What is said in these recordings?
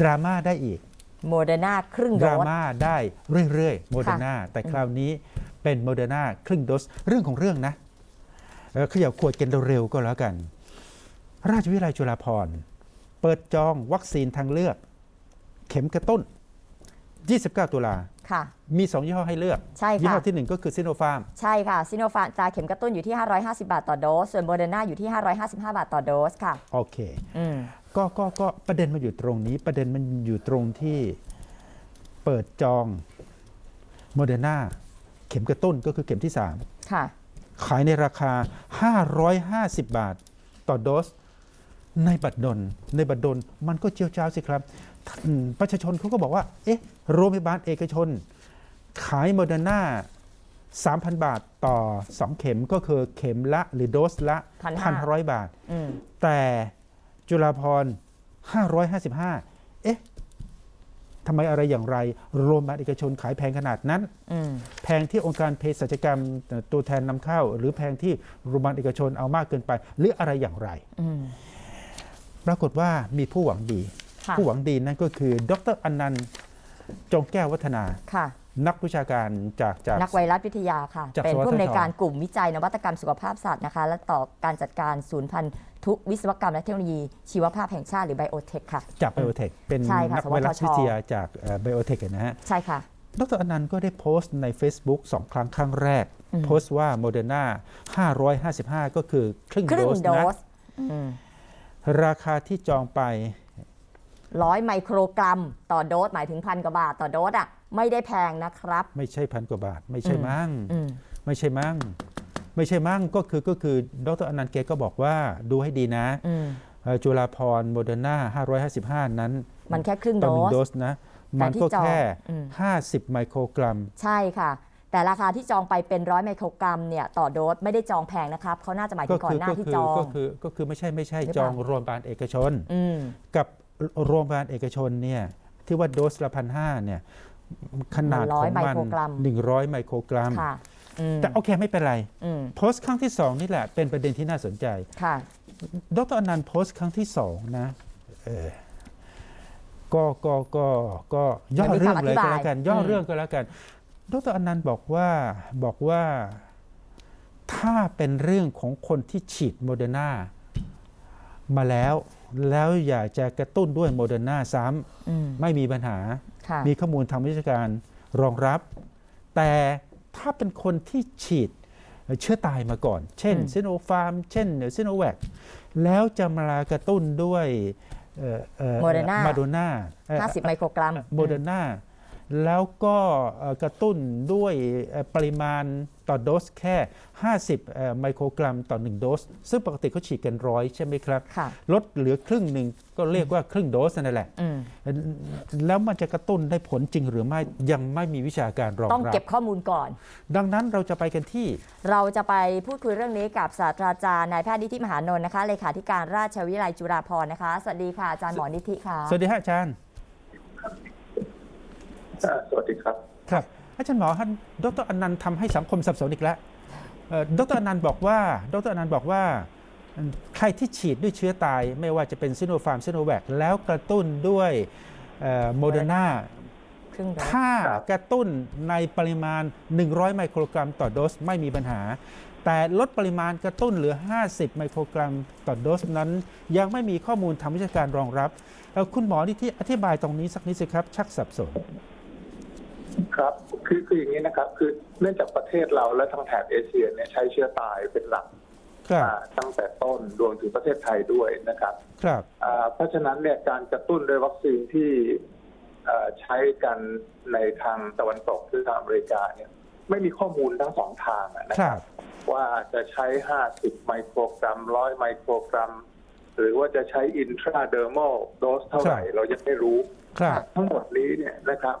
ดราม่าได้อีกโมเดอร์นาครึ่งดโดราสม่าได้เรื่อยๆโมเดอร์นาแต่คราวนี้เป็นโมเดอร์นาครึ่งโดสเรื่องของเรื่องนะเอ่อเขย่าขวดกันเร็วๆก็แล้วกัน ราชวิทยาลัยจุฬาภรณ์เปิดจองวัคซีนทางเลือก เข็มกระตุ้น 29 ตุลาค่ะ มี 2 ยี่ห้อให้เลือก ใช่ค่ะ ยี่ห้อทีหนึ่1 ก็คือซิโนฟาร์ม ใช่ค่ะ ซิโนฟาร์มตราเข็มกระตุ้นอยู่ที่ 550 บาทต่อโดส ส่วนโมเดอร์นาอยู่ที่ 555 บาทต่อโดสค่ะ โอเคอืม ก็ก็ก็ประเด็นมันอยู่ตรงนี้ ประเด็นมันอยู่ตรงที่เปิดจองโมเดอร์นาเข็มกระตุ้นก็คือเข็มที่ 3 ค่ะ ขายในราคา 550 บาทต่อโดส ในบัตรดลในบัตรดลมันก็เจียวจ้าวสิครับท่านประชาชนเขาก็บอกว่า เอ๊ะ โรงพยาบาลเอกชน ขายโมเดอร์นา3,000 บาทต่อ 2 เข็มก็คือเข็มละหรือโดสละ1,500 1,500บาทอืมแต่ จุฬาภรณ์555 เอ๊ะทำไมอะไรอย่างไรโรงพยาบาลเอกชนขายแพงขนาดนั้นอืมแพงที่องค์การเภสัชกรรมเอ่อตัวแทนนำเข้า หรือแพงที่โรงพยาบาลเอกชนเอามากเกินไป หรืออะไรอย่างไรอืมปรากฏว่ามีผู้หวังดีค่ะผู้หวังดีนั่นก็คือ ดรอนันต์จงแก้ววัฒนาค่ะ นักวิชาการจากจากนักไวรัสวิทยาค่ะจากเป็นสวทชผู้อำนวยการกลุ่มวิจัยนวัตกรรมสุขภาพสัตว์นะคะ และต่อการจัดการศูนย์พันธุวิศวกรรมและเทคโนโลยีชีวภาพแห่งชาติหรือไบโอเทคค่ะ จากไบโอเทคเป็นใช่ค่ะนักไวรัสสวทชวิทยาจากไบโอเทคนะฮะ ใช่ค่ะ ดรอนันต์ก็ได้โพสต์ใน Facebook สองครั้งครั้งแรกอืมโพสต์ว่าโมเดอร์นา555 ก็คือครึ่งครึ่โดงสโดนะสอืมราคาที่จองไปร้อยไมโครกรัม ต่อโดสหมายถึงพันกว่าบาทต่อโดสอะ ไม่ได้แพงนะครับ ไม่ใช่พันกว่าบาท ไม่ใช่อืมมั้งอืมไม่ใช่มั่ง ไม่ใช่มั่งก็คือก็คือดรอนันต์เกก็บอกว่าดูให้ดีนะอืมเอ่อจุฬาภรณ์โมเดอร์นา555 นั้นมันแค่ครึ่งต่โดอหนึ่งส โดสนะแต่มันที่ก็จองแค่ อืม 50 ไมโครกรัม ใช่ค่ะ แต่ราคาที่จองไปเป็นร้อยไมโครกรัมเนี่ยต่อโดสไม่ได้จองแพงนะครับเขาน่าจะหมายถึก็งก่อคืนหน้าก็ที่คืจอง ก็คือก็คือไม่ใช่ไม่ใช่หรือจเปอล่างโรงพยาบาลเอกชน อืม กับโรงพยาบาลเอกชนเนี่ยที่ว่าโดสละพันห้าเนี่ย ขนาดของ100ไมมันโครกรัม100ไมโครกรัมค่ะอืมแต่โอเคไม่เป็นไรอืมโพสต์ครั้งที่2นี่แหละ เป็นประเด็นที่น่าสนใจค่ะดรอนันต์โพสต์ครั้งที่สองนะเออก็ก็ก็ก็ย่อมันมีเรื่องเลยคำอธิบายก็แล้วกัน ย่ออมเรื่องก็แล้วกัน ดรอนันต์บอกว่าบอกว่าถ้าเป็นเรื่องของคนที่ฉีดโมเดอร์นามาแล้ว แล้วอยากจะกระตุ้นด้วยโมเดอร์นาซ้อืมำไม่มีปัญหาค่ะมีข้อมูลทางวิชาการรองรับ แต่ถ้าเป็นคนที่ฉีดเชื้อตายมาก่อน เช่นอืมซิโนฟาร์ม เช่นซิโนแวคแล้วจะมากระตุ้นด้วยมาโดน่า50ไมโครกรัมโมเดอร์นาแล้วก็เอ่อกระตุ้นด้วยเอ่อปริมาณ ต่อโดสแค่ 50เอ่อไมโครกรัมต่อ 1 โดส ซึ่งปกติเขาฉีดกันร้อยใช่ไหมครับค่ะลดเหลือครึ่งหนึ่งก็เรียกว่าครึ่งโดสนั่นแหละอืมแล้วมันจะกระตุ้นได้ผลจริงหรือไม่ยังไม่มีวิชาการรองต้องรับเก็บข้อมูลก่อน ดังนั้นเราจะไปกันที่ เราจะไปพูดคุยเรื่องนี้กับศาสตราจารย์นายแพทย์นิธิมหานนท์นะคะเลขาธิการราชวิทยาลัยจุฬาภรณ์นะคะ สวัสดีค่ะอาจารย์หมอนิธิค่ะ สวัสดีฮะอาจารย์อ่าสวัสดีครับครับ อาจารย์หมอท่านดรอนันต์ทำให้สังคมสับสนอีกแล้วเอ่อดรอนันต์บอกว่า ดรอนันต์บอกว่า ใครที่ฉีดด้วยเชื้อตาย ไม่ว่าจะเป็นซิโนฟาร์มซิโนแวคแล้วกระตุ้นด้วยโมเดอร์นาครึ่งโดสถ้าครับกระตุ้นในปริมาณ 100 ไมโครกรัมต่อโดสไม่มีปัญหา แต่ลดปริมาณกระตุ้นเหลือ 50 ไมโครกรัมต่อโดสนั้น ยังไม่มีข้อมูลทางวิชาการรองรับเอ่อคุณหมอที่ที่อธิบายตรงนี้สักนิดสิครับ ชักสับสน ครับคือคืออย่างนี้นะครับคือเนื่องจากประเทศเราและทางแถบเอเชียเนี่ยใช้เชื้อตายเป็นหลักครับ อ่าตั้งแต่ต้นรวมถึงประเทศไทยด้วยนะครับครับ อ่าเพราะฉะนั้นเนี่ยการกระตุ้นด้วยวัคซีนที่อ่าใช้กันในทางตะวันตกคือทางอเมริกาเนี่ยไม่มีข้อมูลทั้งสองทางอะนะคครัรับบว่าจะใช้ 50 ไมโครกรัม 100 ไมโครกรัม หรือว่าจะใช้อินทราเดอร์ม l โดสเท่าไหร่ ครับ เรายังไม่รู้ ครับ ทั้งหมดนี้เนี่ยนะครับ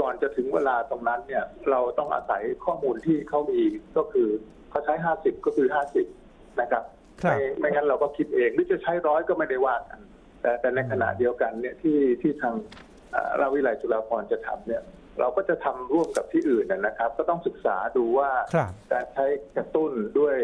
ก่อนจะถึงเวลาตรงนั้นเนี่ย เราต้องอาศัยข้อมูลที่เขามีก็คือเขาใช้50ก็คือ50นะครับครับไม่ไม่งั้นเราก็คิดเองหรือจะใช้ร้อยก็ไม่ได้ว่ากันแต่แต่ในขณะเดียวกันเนี่ยที่ที่ทางเอ่อราชวิทยาลัยจุฬาภรณ์จะทำเนี่ย เราก็จะทำร่วมกับที่อื่นนะนะครับ ก็ต้องศึกษาดูว่าครับการใช้กระตุ้นด้วย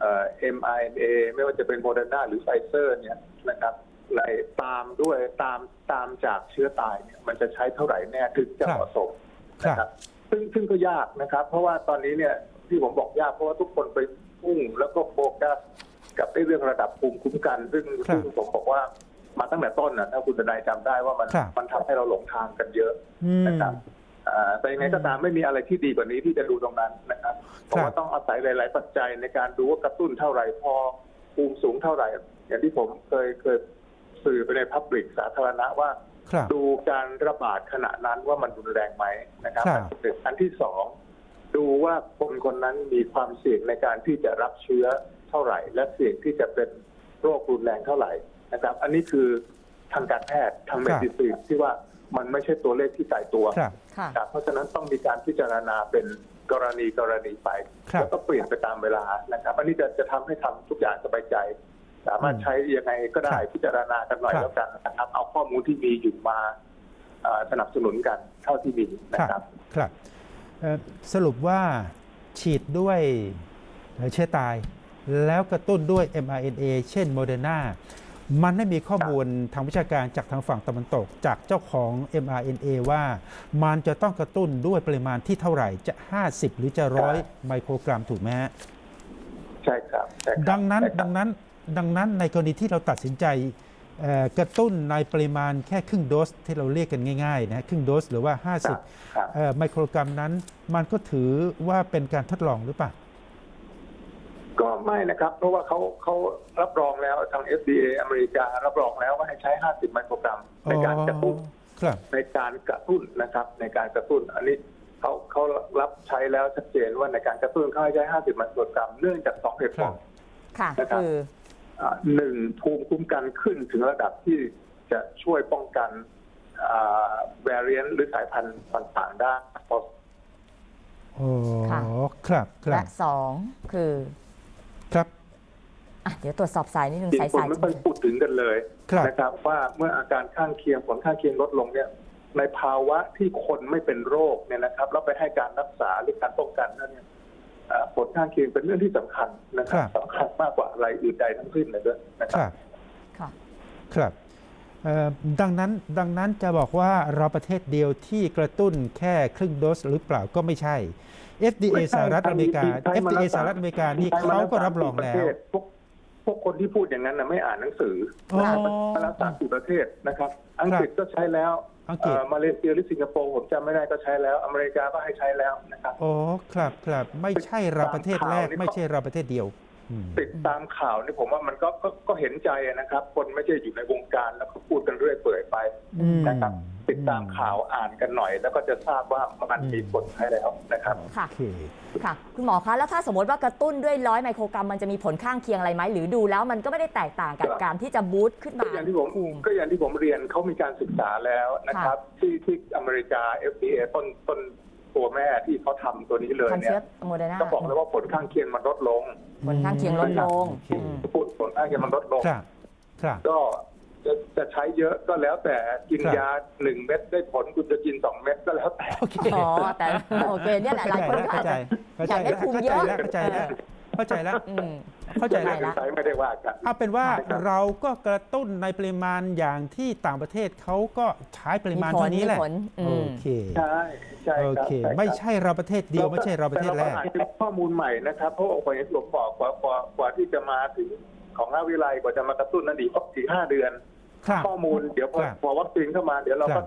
เอ่อ mRNA ไม่ว่าจะเป็นโมเดอร์นาหรือไฟเซอร์เนี่ยนะครับ ในตามด้วยตามตามจากเชื้อตายเนี่ยมันจะใช้เท่าไหร่แน่ถึงจะครับเหมาะสมครับนะครับ ซึ่งซึ่งก็ยากนะครับ เพราะว่าตอนนี้เนี่ยที่ผมบอกยากเพราะว่าทุกคนไปพุ่งแล้วก็โฟกัสกับไอ้เรื่องระดับภูมิคุ้มกัน ซึ่งครับซึ่งผมบอกว่ามาตั้งแต่ต้นนะถ้าคุณทนายจำได้ว่ามันครับมันทำให้เราหลงทางกันเยอะอืมนะครับอ่าแต่ยังไงก็ตามไม่มีอะไรที่ดีกว่านี้ที่จะดูตรงนั้นนะครับเพราะว่าต้องอาศัยหลาย ๆ ปัจจัยในการดูว่ากระตุ้นเท่าไหร่พอภูมิสูงเท่าไหร่ อย่างที่ผมเคยเคย สื่อไปในพับลิกสาธารณะว่าครับดูการระบาดขณะนั้นว่ามันรุนแรงไหมนะครับครับอันที่สองดูว่าคนคนนั้นมีความเสี่ยงในการที่จะรับเชื้อเท่าไหร่ และเสี่ยงที่จะเป็นโรครุนแรงเท่าไหร่นะครับ อันนี้คือทางการแพทย์ทางเมดิซีนที่ว่ามันไม่ใช่ตัวเลขที่ตายตัวครับค่ะครับเพราะฉะนั้นต้องมีการพิจารณาเป็นกรณีกรณีไปครับแล้วก็เปลี่ยนไปตามเวลานะครับ อันนี้จะจะทำให้ทำทุกอย่างสบายใจ สามารถใช้ยังไงก็ได้ครับพิจารณากันหน่อยครับแล้วกันนะครับเอาข้อมูลที่มีอยู่มาเอ่อสนับสนุนกันเท่าที่มีนะครับครับเอ่อสรุปว่าฉีดด้วยเอ่อเชื้อตาย แล้วกระตุ้นด้วย mRNA เช่นโมเดอร์นามันไม่มีข้อมูลทางวิชาการจากทางฝั่งตะวันตก จากเจ้าของ mRNA ว่ามันจะต้องกระตุ้นด้วยปริมาณที่เท่าไหร่จะ 50 หรือจะร้อยไมโครกรัมถูกไหมฮะใช่ครับใช่ครับดังนั้นใช่ครับดังนั้น ดังนั้นในกรณีที่เราตัดสินใจเอ่อกระตุ้นในปริมาณแค่ครึ่งโดสที่เราเรียกกันง่ายๆนะครึ่งโดสหรือว่าครับครับ50เอ่อไมโครกรัมนั้น มันก็ถือว่าเป็นการทดลองหรือเปล่าก็ไม่นะครับ เพราะว่าเขาเขารับรองแล้วทาง FDA อเมริการับรองแล้วว่าให้ใช้ 50 ไมโครกรัม ในการกระตุ้นครับในการกระตุ้นนะครับ ในการกระตุ้นอันนี้เขาเขารับใช้แล้วชัดเจนว่าในการกระตุ้นเขาให้ใช้ 50 ไมโครกรัมเนื่องจากสองเหตุผลค่ะนะครับคืออ่า หนึ่งภูมิคุ้มกันขึ้นถึงระดับที่จะช่วยป้องกันแวร i ยนหรือสายพันธุ์ต่างๆได้พอโอ้ค่ะครับครัและบสองคือครับอะเดี๋ยวตรวจสอบสายนิดนึงที่สายคนสายไม่ค่อยพูดถึงกันเลยครับนะครับ ว่าเมื่ออาการข้างเคียงผลข้างเคียงลดลงเนี่ยในภาวะที่คนไม่เป็นโรคเนี่ยนะครับแล้วไปให้การรักษาหรือการป้องกันนั่นเนี่ยอ่า ผลข้างเคียงเป็นเรื่องที่สำคัญนะครับสำคัญมากกว่าอะไรอื่นใดทั้งสิ้นเลยด้วยนะคครับรับค่ะครับเอ่อดังนั้นดังนั้นจะบอกว่าเราประเทศเดียวที่กระตุ้นแค่ครึ่งโดสหรือเปล่าก็ไม่ใช่ FDA ไม่ใช่สหรัฐอเมริกาใช้มาแล้ FDA วสหรัฐอเมริกานี่ใช้มเขาแล้วก็รับรองสามสี่แล้วประเทศพวกพวกคนที่พูดอย่างนั้นนะไม่อ่านหนังสืออ๋อมาแล้วสามสี่ประเทศนะครับ อังกฤษก็ใช้แล้วอังกฤษเอ่อ มาเลเซียหรือสิงคโปร์ผมจำไม่ได้ก็ใช้แล้ว อเมริกาก็ให้ใช้แล้วนะครับ อ๋อ ครับครับไม่ใช่เราประเทศแรกตามข่าวนี่ไม่ใช่เราประเทศเดียวอืม ติดตามข่าวนี่ผมว่ามันก็ก็ก็เห็นใจนะครับ คนไม่ใช่อยู่ในวงการแล้วก็พูดกันเรื่อยเปื่อยไปอืมนะครับ ติดตามข่าวอ่านกันหน่อย แล้วก็จะทราบว่ามันมีผลใช้แล้วนะครับค่ะโอเคค่ะ คุณหมอคะ แล้วถ้าสมมติว่ากระตุ้นด้วยร้อยไมโครกรัมมันจะมีผลข้างเคียงอะไรไหม หรือดูแล้วมันก็ไม่ได้แตกต่างกับครับการที่จะบูสต์ขึ้นก็มาอย่างที่ผมภูมิก็อย่างที่ผมเรียนเขามีการศึกษาแล้วนะครับ ที่ที่อเมริกา FDA ต้นต้น ตัวแม่ที่เขาทำตัวนี้เลยทำเนี่เชื้อยโมเดอร์นาก็บอกเลยว่าผลข้างเคียงมันลดลง ผลข้างเคียงลดลงโอเคอืม พูดผลข้างเคียงมันลดลง ครับ ครับ ก็จะจะใช้เยอะก็แล้วแต่กินครับ ยาหนึ่งเม็ดได้ผลคุณจะกินสองเม็ดก็แล้วแต่ โอเค อ๋อแต่โอเคเนี่ยแหละหลายคนก็เข้าอาจใจจะ เข้าใจอยากได้ภูมิเข้าเยใจอะ แล้วเข้าใจแล้ว เข้าใจแล้วอืมเข้าใจไม่แล้วได้ใช้ไม่ได้ว่ากัน เอาเป็นว่าครับ เราก็กระตุ้นในปริมาณอย่างที่ต่างประเทศเขาก็ใช้ปริมาณมีผลเท่านี้แหละมีผลอืม โอเค ใช่ใช่โอครับเค ใช่ครับไม่ใช่เราประเทศเดียวไม่ใช่เราประเทศแรก ต่าก็อาจจะมีข้อมูลใหม่นะครับ เพราะว่าอย่างที่ผมบอกกว่ากว่ากว่าที่จะมาถึงของราชวิไลกว่าจะมากระตุ้นนั้นอีกก็สี่ห้าเดือน ครับ ข้อมูลเดี๋ยวพอครับพอวัคซีนเข้ามา เดี๋ยวเราครัก็บ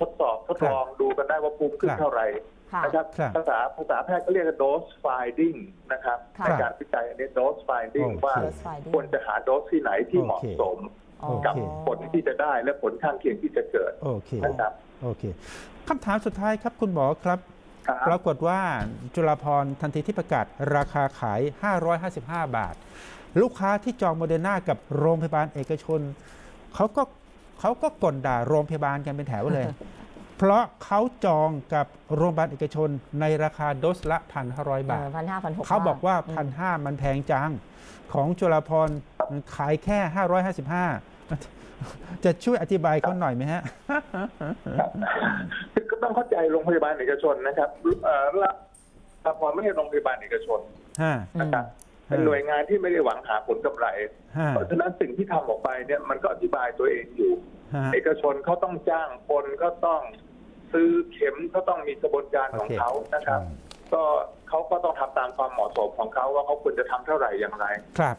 ทดสอบทดลองดูกันได้ว่าภูมิขึ้นครับ เท่าไหร่ค่ะ นะครับครับภาษาภาษาแพทย์ก็เรียกว่า dose finding นะครับค่ะในการวิจัยอันนี้ dose finding โอเคว่า Dose finding ควรจะหาโดสที่ไหนที่เหมาะสมอ๋อกับผลที่จะได้และผลข้างเคียงที่จะเกิดโอเคนะครับโอเคคำถามสุดท้ายครับคุณหมอครับครับปรากฏว่าจุฬาพรณ์ทันทีที่ประกาศราคาขาย 555 บาท ลูกค้าที่จองโมเดอร์นากับโรงพยาบาลเอกชนเขาก็เขาก็กลด่าโรงพยาบาลกันเป็นแถวเลย เพราะเขาจองกับโรงพยาบาลเอกชนในราคาโดสละ1,500บาทพันห้าพันหกเขาบอกว่า1,500มันแพงจัง ของจุฬาพรณ์ขายแค่555จะช่วยอธิบายเขาหน่อยไหมฮะคือก็ต้องเข้าใจโรงพยาบาลเอกชนนะครับเอ่อละละพรไม่ใช่โรงพยาบาลเอกชนฮะนะครับเป็นฮะหน่วยงานที่ไม่ได้หวังหาผลกำไรฮะเพราะฉะนั้นสิ่งที่ทำออกไปเนี่ยมันก็อธิบายตัวเองอยู่ฮะเอกชนเขาต้องจ้างคนก็ต้อง ซื้อเข็มเขาต้องมีกระบวนการของโอเคเขานะครับ ก็เขาก็ต้องทำตามความเหมาะสมของเขาว่าเขาควรจะทำเท่าไหร่อย่างไรครับ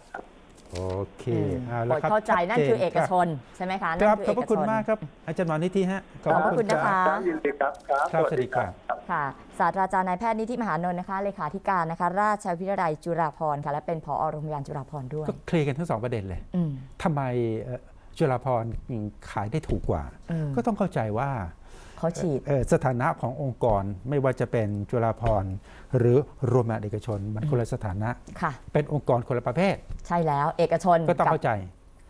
โอเคอืมเอาโปรละดครับเข้าใจนั่นคือเอกชนนใช่ไหมคะคนั่รับนขอบพคือระคุณเอกชนมากครับ อาจารย์หมอนิธิฮะขอบพระคุณนะคะครับยินดีครับครับครับสวัสดีครับค่ะศาสตราจารย์นายแพทย์นิธิมหานนท์นะคะเลขาธิการนะคะ ราชวิทยาลัยจุฬาภรณ์ค่ะและเป็นผอโรงพยาบาลจุฬาภรณ์ด้วยก็เคลียร์กันทั้งสองประเด็นเลยอืมทำไมเอ่อจุฬาภรณ์ขายได้ถูกกว่าเออก็ต้องเข้าใจว่า เขาฉีดเอ่อสถานะขององค์กรไม่ว่าจะเป็นจุฬาภรณ์หรือโรงพยาบาลเอกชน มันคนละสถานะค่ะเป็นองค์กรคนละประเภท ใช่แล้วเอกชนก็ต้องกับเข้าใจ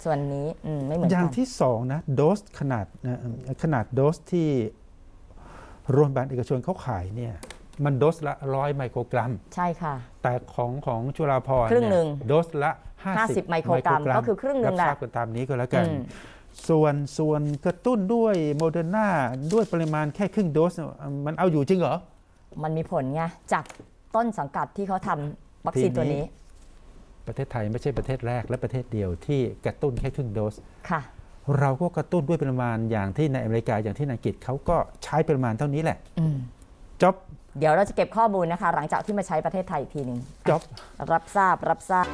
ส่วนนี้อืมไม่เหมือนอกัย่างนที่สองนะโดสขนาดเอ่อขนาดโดสที่โรงพยาบาลเอกชนเขาขายเนี่ยมันโดสละร้อยไมโครกรัม ใช่ค่ะ แต่ของของจุฬาภรณ์ครึ่งหนึ่งเยโดสละ50 50 ไมโครกรัม ก็คือครึ่งหนึ่งรับแหละทราบกันตามนี้ก็แล้วกันอืม ส่วนส่วนกระตุ้นด้วยโมเดอร์นาด้วยปริมาณแค่ครึ่งโดสเนี่ยมันเอาอยู่จริงเหรอ มันมีผลไงจากต้นสังกัดที่เขาทำวัคซีนตัวนี้ ประเทศไทยไม่ใช่ประเทศแรกและประเทศเดียวที่กระตุ้นแค่ครึ่งโดสค่ะเราก็กระตุ้นด้วยปริมาณอย่างที่ในอเมริกาอย่างที่ในอังกฤษเขาก็ใช้ปริมาณเท่านี้แหละอืมจบเดี๋ยวเราจะเก็บข้อมูลนะคะ หลังจากที่มาใช้ประเทศไทยอีกทีหนึ่งจบรับทราบรับทราบ